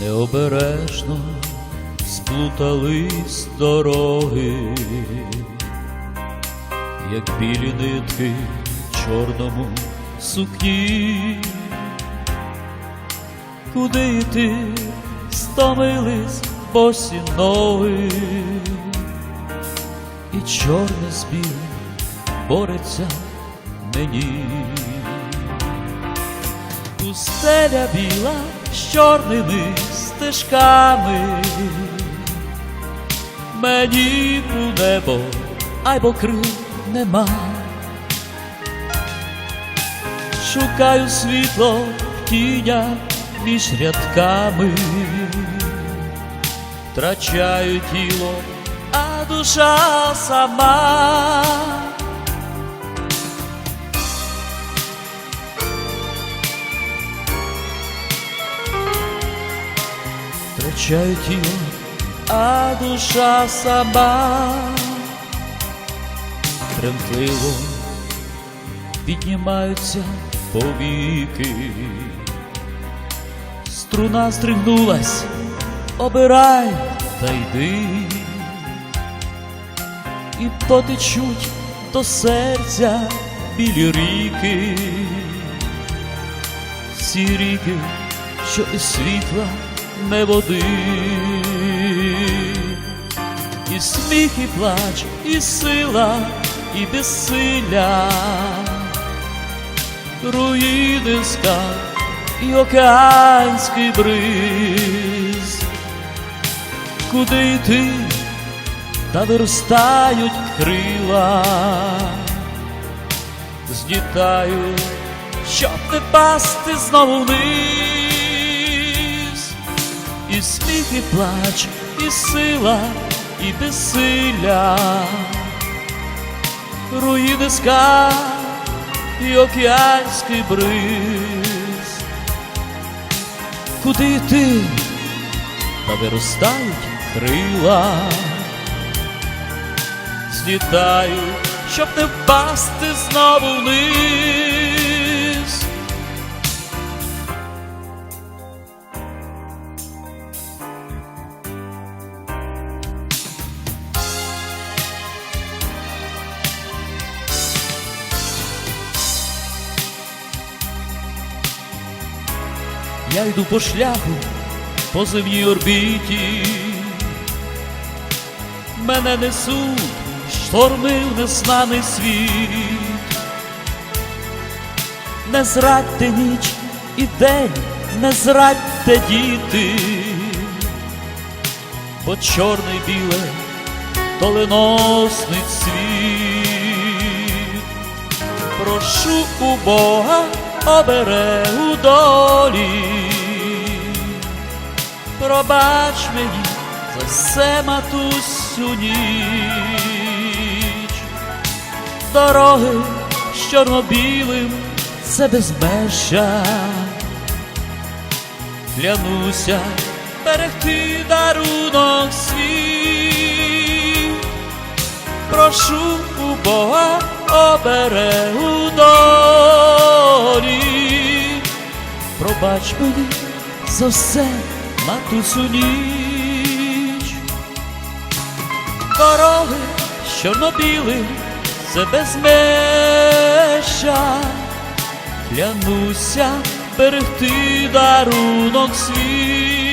необережно сплутались дороги, як білі нитки в чорному сукні. Куди йти стомились босі ноги, і чорне з білим бореться мені. Пустеля біла з чорними стежками, мені у небо, айбо крил нема. Шукаю світло в тінях між рядками, втрачаю тіло, а душа сама. Втрачаю тіло, а душа сама тремтливо піднімаються повіки. Струна стригнулась, обирай та йди, і потечуть до серця білі ріки, ці ріки, що і світла не води, і сміх, і плач, і сила, і безсилля, руїни скал і океанський бриз, куди йти, та виростають крила, злітаю, щоб не пасти знову вниз, і сміх, і плач, і сила, і безсилля, руїни скал і океанський бриз, куди йти, та виростають крила, злітаю, щоб не впасти знову вниз. Я йду по шляху по земній орбіті, мене несуть шторми в незнаний світ, не зрадьте ніч і день, не зрадьте діти, бо чорне й біле доленосний світ. Прошу у Бога оберегу долі, пробач мені за все матусю ніч, дороги з чорно-білим це безмежа, клянуся берегти дарунок свій. Прошу у Бога оберегу долі. Пробач мені за все матусю ніч. корови, за це безмежа. Клянуся берегти дарунок свій.